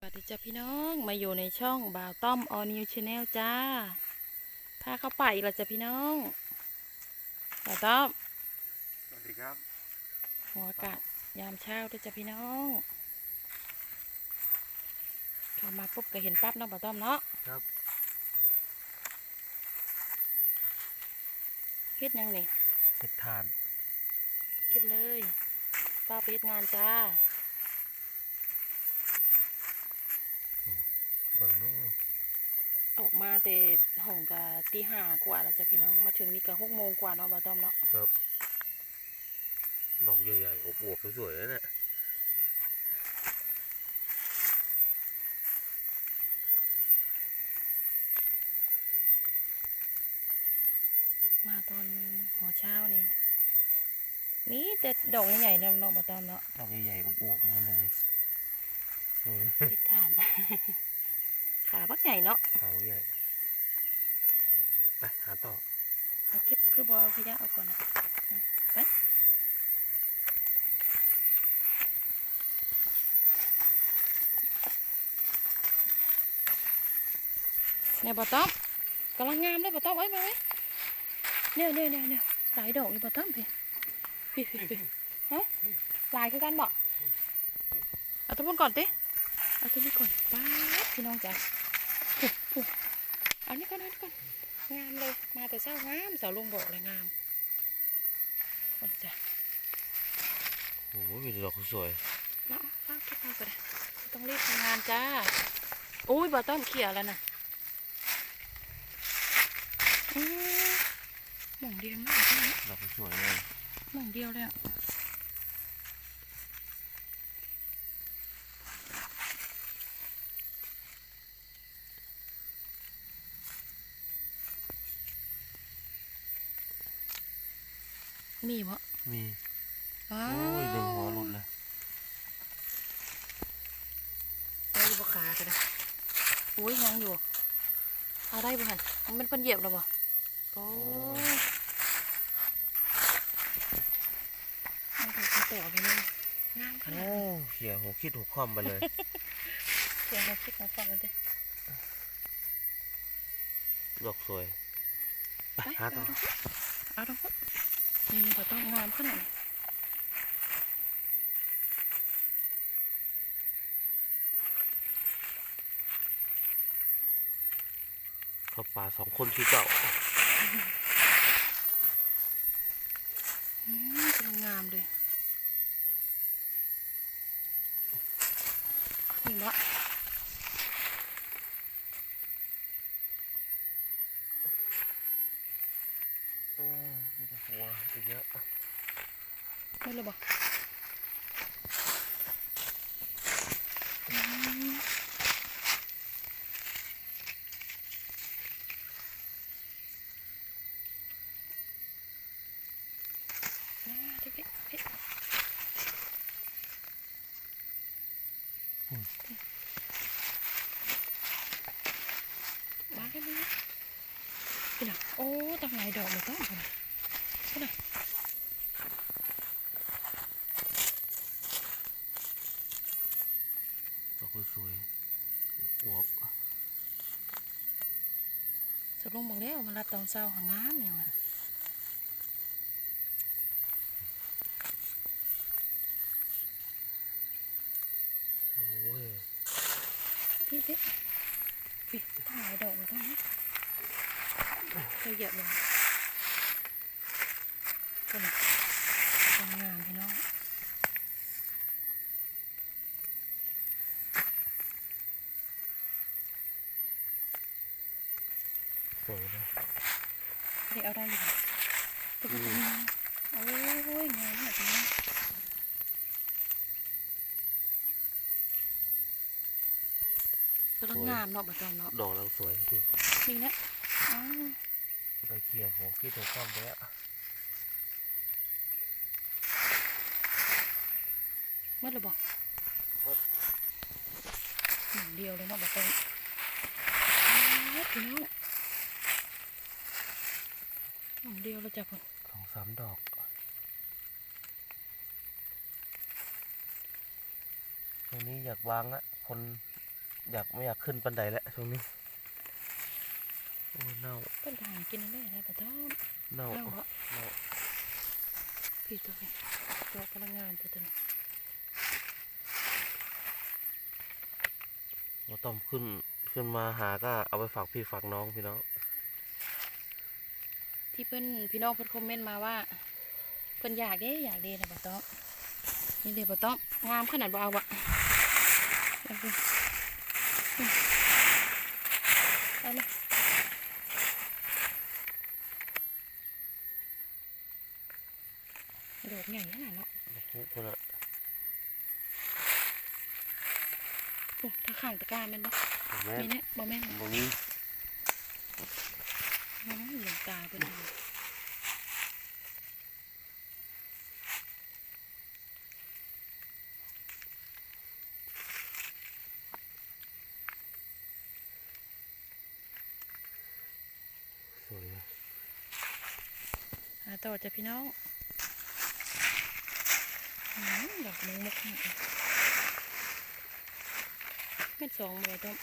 สวัสดีจ้าพี่น้องมาอยู่ในช่องบ่าวต้อมออนิวชาแนลจ้าพาเข้าป่าอีกแล้วจ้ะพี่น้องบ่าวต้อมสวัสดีครับหัวอากาศยามเช้าด้วยจ้ะพี่น้องเข้ามาปุ๊บก็เห็นปั๊บเนาะบ่าวต้อมเนาะครับเฮ็ดหยังนี่เห็ดทานคิดเลยฟ้าไปเฮ็ดงานจ้า เบิ่งลูกออกมาแต่ห้องกะตีห้ากว่าแล้วจ้ะพี่น้องมาถึงนี่ก็หกโมงกว่าเนาะบ่าวต้อมเนาะครับดอกใหญ่ๆอวบๆสวยๆนะเนี่ยมาตอนหัวเช้านี่ นี่แต่ดอกใหญ่ๆเนาะเนาะบ่าวต้อมเนาะดอกใหญ่ๆอวบๆนั่นเลยอืมพิดทาน ขาบักใหญ่เนาะขาวใหญ่ไปหาต่อเอาเก็บคือบอเอาขยะเอาก่อนนะไปเนี่ยบอต้อมกำลังงามเลยบอต้อมไว้มาไว้เนี่ยเนี่ยเนี่ยเนี่ยหลายดอกอยู่บอต้อมพี่พี่พี่พี่ฮะหลายคือกันบอกเอาตัวบนก่อนติเอาตัวนี้ก่อนป้าดพี่น้องจ๋าปุ๊บปุ๊บ เอานี่ก่อนเอานี่ก่อนงามเลย มาแต่เช้างามสาวลุงบอกเลยงามคนจ้ะโอ้โหมีแต่ดอกสวยเนาะฟ้าเก็บไปก็ได้ไม่ต้องรีบทำงานจ้าอุ้ยบอต้อมเขี่ยแล้วนะอื้อหม่องเดียวมากใช่ไหมดอกสวยเลยหม่องเดียวเลยอะ มีบ่มีอ้าโอ้ยดึงหัวหลุดเลยได้อยู่บ่ขากันนะอุ้ยยังอยู่เอาได้บ่หันมันเป็นเพิ่นเหยียบแล้วบ่โอ้ยมันถูกคนแต่ไปเลยงามขนาดโอ้นี้เขี่ยหัวคิดหัวคว่ำไปเลยเสียงมาคิดมาฟังกันเลยดอกสวยไปไปหาต่อเอาตรงพุ นี่นี่บ่ต้องงามขนาดนี้เขาป่าสองคนคือเก่าอืมกำลังงามเลยนี่บ่โอ้มีแต่ หัวเยอะไม่เลยบ่อืมน่าเด็กๆเอ๊ะมากันเลยพี่น่ะโอ้ตั้งหลายดอกเลยต้องคนคนน่ะดอกสวยอวบสรุปมึงแล้วมารับตอนเช้าหางามเนี่ยว่ะโอ้ยพี่พี่พี่ตั้งหลายดอกเลยต้องนี้เคยเหยียบลงคนน่ะทำงามพี่น้อง สวยนะ เดี๋ยวเอาได้อยู่ตุ๊กตุ๊กโอ้ยงามเนี่ยพี่น้องกำลังงามเนาะบ่ต้องเนาะดอกเราสวยดินี่นะอ้าวเราเคลียร์หัวคิดหัวคว่ำไปแล้วหมัดเลยบอกหนึ่งเดียวเลยเนาะบอกไปพี่น้องหนึ่ง เดียวเลยจ้ะพ่อสองสามดอกตรงนี้อยากวางอะคนอยากไม่อยากขึ้นปันไดแล้วช่วงนี้โอ้เน่าเป็นทหารกินอะไรอะไรปะต้อมเน่าเอาเหรอเน่าพี่ตัวนี้ตัวพลังงานตัวนี้มาต้อมขึ้นขึ้นมาหาก็เอาไปฝากพี่ฝากน้องพี่น้อง ที่เพื่อนพี่น้องเพื่อนคอมเมนต์มาว่าเพื่อนอยากเด้อยากเด้นะปะต้อมนี่เลยปะต้อมงามขนาดบ่เอาอะเอาไปอืมเอามาดอกใหญ่ขนาดเนาะคนละโอ้ถ้าข้างตะกร้าแม่นบ่แม่มีเนี่ยบ่แม่นต รงนี้อ๋อหลวงตาเป็นอะไรสวยนะหาต่อจ้ะพี่น้องอืมดอกมุกมุกนี่เม็ดสองเลยต้ม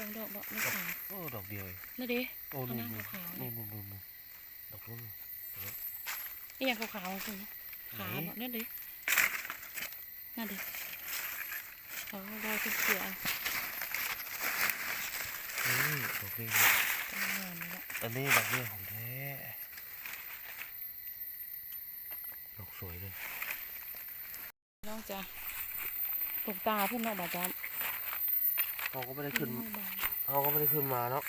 สองดอกบอกไม่ขาวโอ้ดอกเดียวเองนี่ดิโอ้เอานู่นหน้านู่นขาวๆเนี่นู่ยนนู่นนู่นดอกนู่นนี่ยังขาวๆคุณขาไหนบอกนั่นดินั่นดิเขารอยเป็นเสียนี่ดอกนี้ตรงนี้นี่แหละอันนี้ดอกนี้ของแท้ดอกสวยเลยน้องจ้ะหลวงตาเพื่อนน้องบาจาม เขาก็ไม่ได้ขึ้นน้องบาเขาก็ไม่ได้ขึ้นมาเนาะ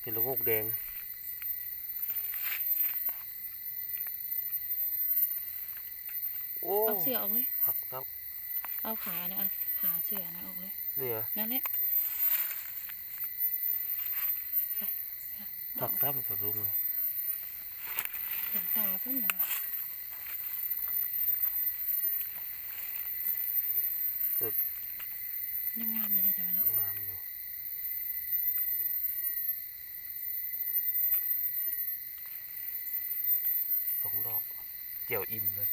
เห็นลูกโกแดงโอ้เอาเสือออกเลยหักครับ เอาขานะเอาขาเสือนะออกเลยนี่เหรอนั่นแหละไปหักทับกับลุงเลยหลวงตาเพื่อนเนาะ ยังงามอยู่เลยแต่ว่าเนาะงามอยู่สองดอกเจียวอิ่มเลย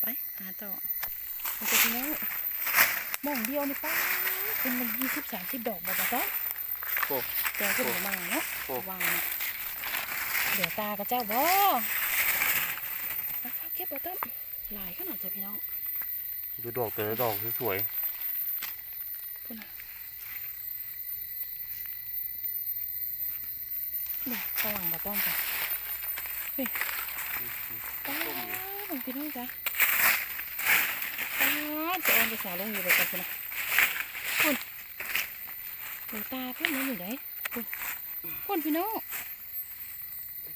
ไป หาต่อมันจะทีแล้วมองเดียวนี่ป้าเป็นมันยี่สิบสามสิบดอกบ่บ่ต้องโอ้แต่ก็หัวมังเนาะโอ้วางเนี่ยเดี๋ยวตากับเจ้าบ่เอาเข้าเก็บบ่ต้อมหลายขนาดจ้ะพี่น้อง ดูดอกแต่ละดอกสวยพูดนะเนี่ย ฝรั่งบ่ต้องจ้ะๆป้าต้มอยู่บางพี่น้องจ้ะป้าจะเอ็นจะสาวลงอยู่เลยจ้ะคุณนะคุณเดี๋ยวตาเพื่อนมันอยู่ไหนคุณคุณพี่น้อง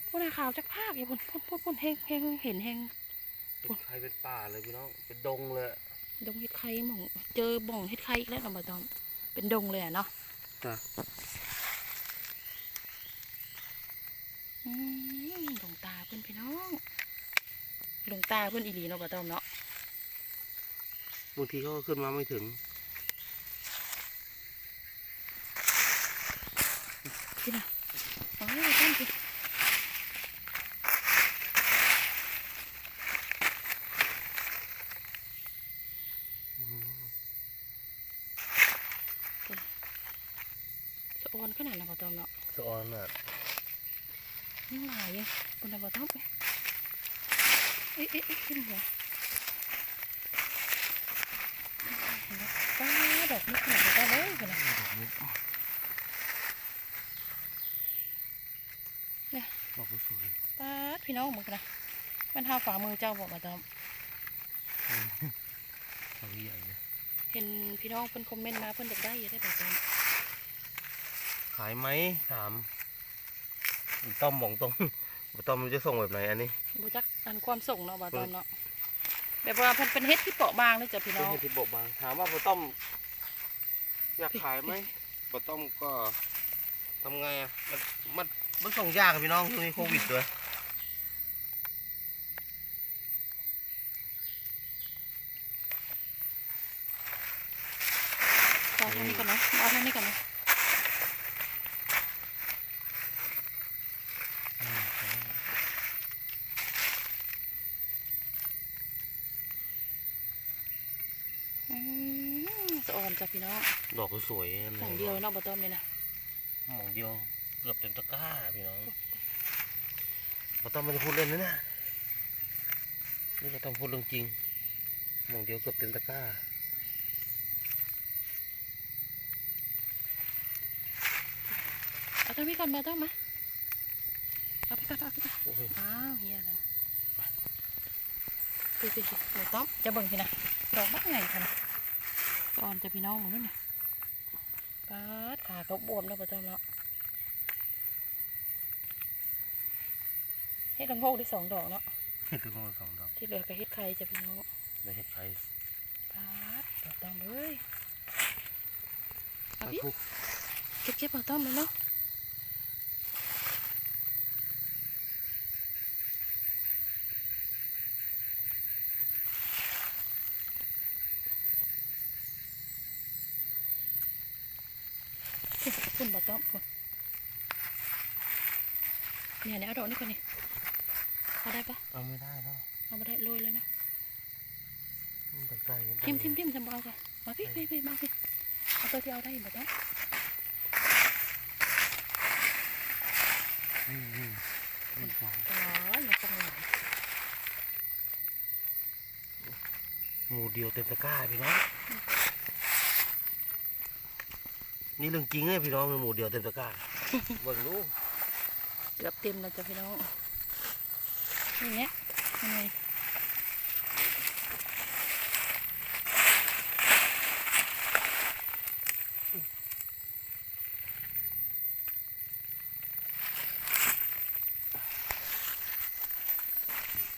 คุณอาขาวจักภาคอย่าคุณพุ่นพุ่นพุ่นเฮงเฮงเห็นเฮงเป็นใครเป็นป่าเลยพี่น้องเป็นดงเลยอะดงเห็ดไข่หม่องเจอบ่องเห็ดไข่อีกแล้วเราบ่ต้องเป็นดงเลยอะเนาะจ้ะ อืมหลวงตาเพื่อนพี่น้องหลวงตาเพื่อนอีหลีเนาะบ่ต้องเนาะบางทีเขาก็ขึ้นมาไม่ถึงพี่น่ะอ๋อต้นสิ สะออนขนาดน่ะบ่ต้องเนาะ สะออนอะ ยังหลายอยู่บนน่ะบ่ต้องไป เอ๊ะเอ๊ะเอ๊ะขึ้นหัวเห็นไหมป้าดอกนี้ขนาดบ่ต้องเลยพุ่นน่ะดอกนี้เนี่ยดอกสวยป้าดพี่น้องมึงนะมันหาฝ่ามือเจ้าบอกมาตอมดอกใหญ่เลยเห็นพี่น้องเพิ่นคอมเมนต์มาเพิ่นอยากได้อยังได้บอกตอมขายไหมถามต้อมบอกตรง บ่ต้อมมันจะส่งแบบไหนอันนี้บูจักอันความส่งเนาะบาตอมเนาะแบบว่าเพิ่นเป็นเฮ็ดที่เปราะบางเลยจ้ะพี่เป็นน้องเห็ดที่บอกบาง ถามว่าบ่ต้อมอยากขายไหมบ่ต้อมก็ทำไงอะมันมันมันส่งยากอะพี่น้องช่วงนี้โควิดด้วย เอาทางนี้ก่อนเนาะเอาทางนี้ก่อนเนาะ อนจ้ะพี่น้องดอกสวยๆหม่องเดียวเนาะบ่ต้อมเลยนะหม่องเดียวเกือบเต็มตะกร้าพี่น้องเราต้องไม่ได้พูดเล่นนะเนี่ยนี่เราต้องพูดเรื่องจริงหม่องเดียวเกือบเต็มตะกร้าเอาต้อมพี่ก่อนบ่ต้อมมาเอาพี่ก่อนเอาพี่ก่อนโอ้ยอ้าวเฮียนะพี่พี่พี่บ่ต้อมจะเบิ่งพี่นะดอกบักไงค่ะนะ ก่อนจะพี่น้องมันู่นน่ปาดขาเขาบวมแล้วบ่ต้อมเนาะเฮ็ดละโงกได้สองดอกเนาะนี่คือคนสองดอก ที่เหลือก็เฮ็ดไข่จะพี่น้องได้เฮ็ดไข่ปาดบ่ต้องเลยเอาพี่พูดเก็บเก็บบ่ต้อมเลยเนาะคุณบ่ ต้อมคุณเนี่ยเนี่ยเอาดอกนี่ก่อนนี่เอาได้ปะเอาไม่ได้แล้ว เอามาได้โรยเลยนะมันตะไคร้กันทิมทิมทิมจำเอาก่อนมาพี่พี่พี่มาพี่เอาตัวที่เอาได้บ่ต้อมนี่นี่นี่สองอ๋อยังต้องหลายหมูเดียวเต็มตะกร้าพี่น้อง นี่เรื่องจริงไงพี่น้องหมูเดียวเต็มตะกร้าเบิ่งลูกเกือบเต็มแล้วจ้ะพี่น้องนี่เนี้ยยังไง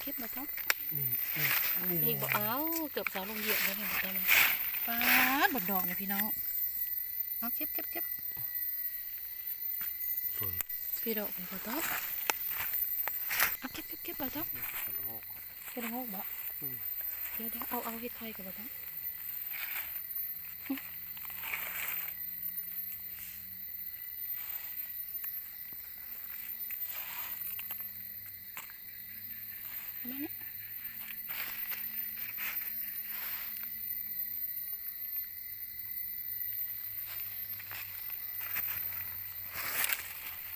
เก็บมาต้องนี่นี่นี่อีกบอกเอาเกือบสาวลงเหยียบแล้วเนี่ยตอนนี้ป้าดบักดอกเนี่ยพี่น้อง เอาเก็บเก็บเก็บสวยพี่ดอกนี่บ่ต้องเอาเก็บเก็บเก็บบ่ต้องเฮ็ดละโงกบ่เดี๋ยวเดี๋ยวเอาเอาเฮ็ดไข่กับบ่ต้องมาเนี่ย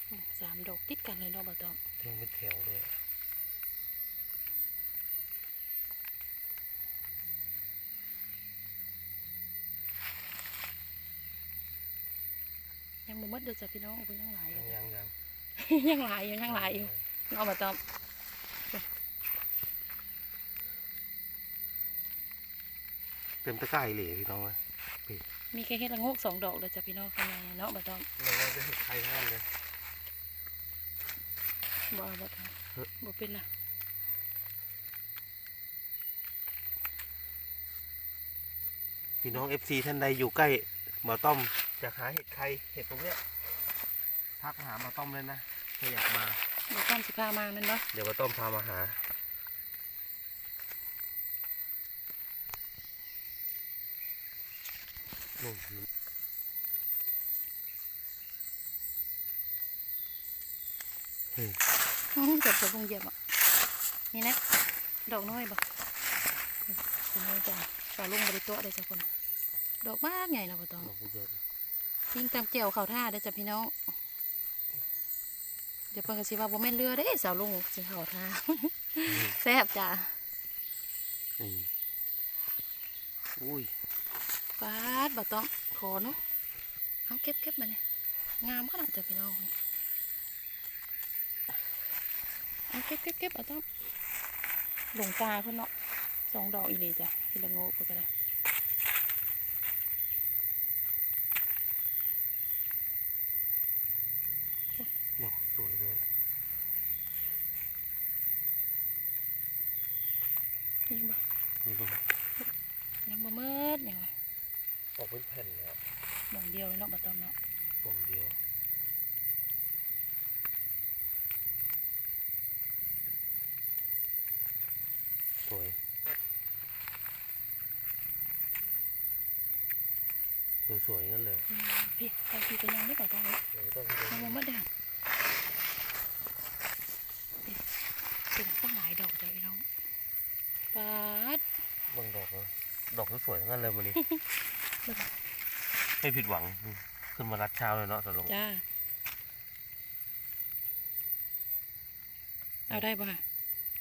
อืมสาม ดอกติดกันเลยเนาะบ่ต้องเรียงเป็นแถวเลยยังบ่หมดเด้อจ้ะพี่น้องคุณยังหลายอยัยู่งยังยังยังหลายอยู่ยังหลายอยู่เอาบ่ต้องเต็มตะกร้าอีเหล่พี่น้องเลยมีแค่เฮ็ดละโงกสองดอกเลยจ้ะพี่น้องข้างในเนาะบ่ต้องเราจะเห็ดไข่ทั้งนั้นเลย บ่เอาบ่ต้องเฮ้ยบ่เป็นนะพี่น้องเอฟซีท่านใดอยู่ใกล้หมอต้อมจะหาเห็ดไข่เห็ดตรงเนี้ยทักหาหมอต้อมเลยนะถ้าอยากมาบ่ต้องสิพามาแม่นบ่เดี๋ยวหมอต้อมพามาหานู่นนู่ นเฮ้ยอื้อเกือบจะลงเหยียบอะนี่นะดอกน้อยบ่นี่เป็นน้อยจ้ะปลาลุงบ่ได้โตะได้จ้ะคนน่ะดอกมากใหญ่เนาะบ่ต้องดอกเยอะยิงตามเกี่ยวเข้าท่าเด้อจ้ะพี่น้องเดี๋ยวเพิ่นก็สิว่าบ่แม่นเรือเด้สาวลุงสิเข้าท่าแซ่บจ้ะนี่อุ้ยปาดบ่ต้องขอเนาะเอาเก็บเก็บมาเนี่ยงามขนาดจ้ะพี่น้อง เอาเก็บเก็บเก็บเอาต้องหลงปลาเพิ่นเนาะสองดอกอีหลีจ้ะทีละโงกไปกันเลยดอกสวยเลยยังบ่นี่ดูยังบ่เมิดยังไงออกเป็นแผ่นเลยอะหมองเดียวเลยเนาะบ่ต้องเนาะดอกเดียวสวยส วยๆงั้นเลยอืมพี่ไปพี่ก็ยังได้บ่ต้องเลยเดี๋ยวต้องยังบ่เมิดเด้อนี่เป็นตั้งหลายดอกจ้ะพี่น้องปาดบางดอกเลยดอกสวยๆทั้งนั้นเลยมันนี่ไม่ผิดหวังขึ้นมารัดเช้าเลยเนาะสลงจ้าเอาได้ป่ะ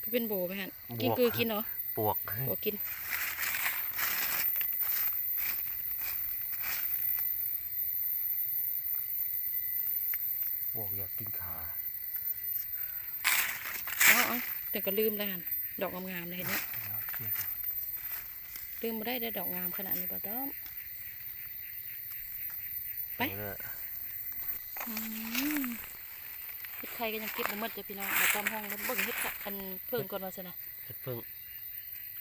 พี่เป็นโบไหมฮะกินคือกินเหรอปวกโบกิน ปวกอยากกินขา เอาเอา แต่ก็ลืมแล้วฮะดอกงามๆเลยเห็นไหมเอาเชือกลืมมาได้ได้ดอกงามขนาดนี้ป่ะต้อมไปเอาเลยอืมเฮ็ดไข่ก็ยังเก็บบ่หมดจ้ะพี่น้องบ่ต้อมห้องแล้วเบิ่งเฮ็ดค่ะอันเพิ่งก่อนว่าซะนะเห็ดเพิ่ง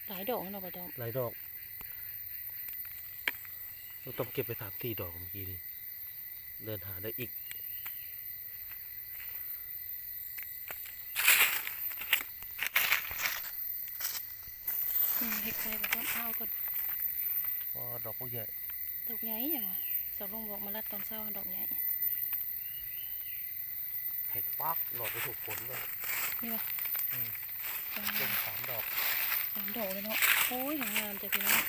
หลายดอกเนาะบ่ต้อมหลายดอกเราต้องเก็บไปสามสี่ดอกเมื่อกี้นี่เดินหาได้อีก นี่เฮ็ดไข่บ่ต้อมเอาก่อนพอดอกพวกใหญ่ ดอกใหญ่หยังวะสาวลงบอกมาลัดตอนเช้าดอกใหญ่เห็ดปักดอกไปถูกฝนเลยนี่ป่ะอืมสามเป็นสามดอกสามดอกเลยเนาะ โอ้ยงามจ้ะพี่น้อง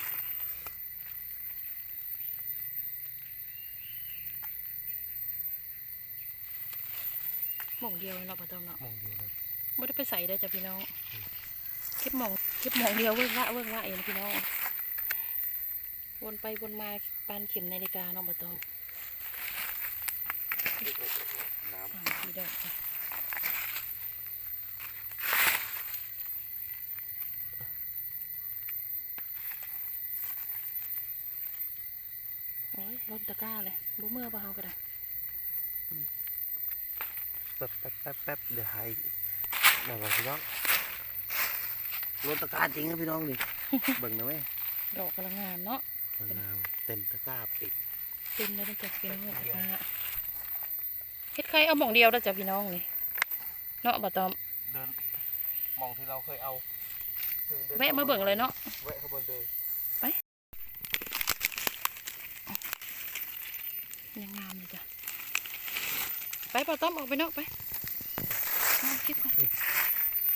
หม่องเดียวเนาะบ่ต้อมเนาะมองเดียวเลยไม่ได้ไปใส่ได้จ้ะพี่น้องอืมเก็บหมอง เก็บหมองเดียวเวิ้งวะเวิ้งวะเองพี่น้องวนไปวนมาปานเข็มนาฬิกานาะบ่ต้องน้สามสี่ดอกจ้ะโอ้ยล้นตะก้าเลยบ่เมื่อบ่เฮาก็ได้แป๊บแป๊บแป๊บแป๊บเดี๋ยวหายนั่นก่อนพี่น้อง รถตะกร้าจริงนะพี่น้องดิ เบิ่งนะแม่ดอกกำลังงามเนาะมะนาวเต็มตะกร้าปิดเต็มเลยนะจ้ะพี่น้องตะกร้าเฮ็ดไข่เอาหมองเดียวแล้วจ้ะพี่น้องนี่เนาะบ่ต้องเดินมองที่เราเคยเอาดินแวะมาเบิ่งเลยเนาะแวะเข้าบนเลยยังงามเลยจ้ะไปเปาต้อมออกไปเนาะไปเอาเก็บก่อน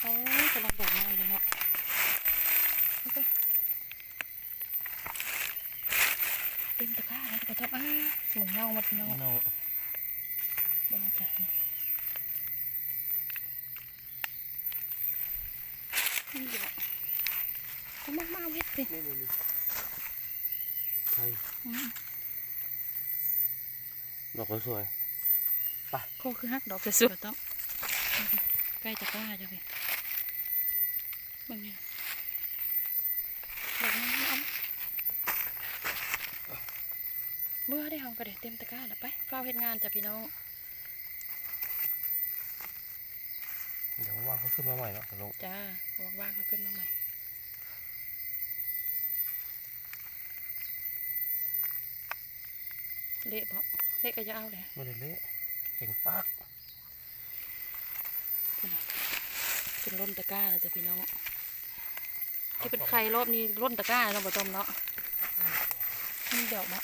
โอ้ยกำลังดอกน้อยเลยเนาะ เอาไปเต็มตะกร้าเลยเปาต้อมอ้าหมึงเงาหมดพี่น้องเน่าบ้าจ้ะนี่นี่ดอกก็มากมาเอาเฮ็ดสินี่นี่นี่ใช่อืมดอกก็สวยโคคือฮักดอกสวยๆต้อมใกล้จะกล้าจ้ะพี่เบางเนี่ยดอกนี้เอาเมื่อ ได้หองก็ได้เต็มตะกร้าแล้วไปเฝ้าเฮ็ดงานจ้ะพี่น้อง เดี๋ยวว่างเขาขึ้นมาใหม่เนาะสนุกจ้าว่างๆก็ขึ้นมาใหม่เละเพาะเละก็จะเอาเลยไม่ได้เละเข่งปักเป็นร่นตะกร้าแล้วจ้ะพี่น้องที่เป็นไข่รอบนี้ร่นตะกร้าเราะบ่ต้มเนาะนี่ดอกบะ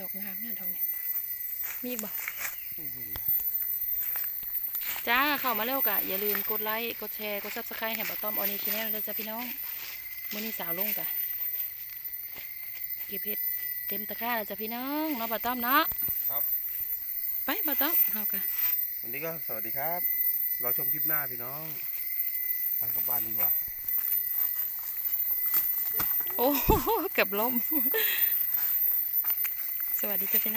ดอกงามเนี่ยดอกนี้มีอีกบ่นี่เห็นจ้าเข้ามาเร็วกะอย่าลืมกดไลค์กดแชร์กดซับสไครต์ให้บ่ต้อมออนี่ชแนลด้วยจ้ะพี่น้องมื้อนี้สาวลงกะเก็บเห็ดเต็มตะกร้าแล้วจ้ะพี่น้องเนาะบ่ต้อมเนาะครับ ไปบ่ต้อมเฮากะวันนี้ก็สวัสดีครับรอชมคลิปหน้าพี่น้องไปกลับบ้านดีกว่า โอ้โหเกือบล้ม สวัสดีจ้าพี่น้อง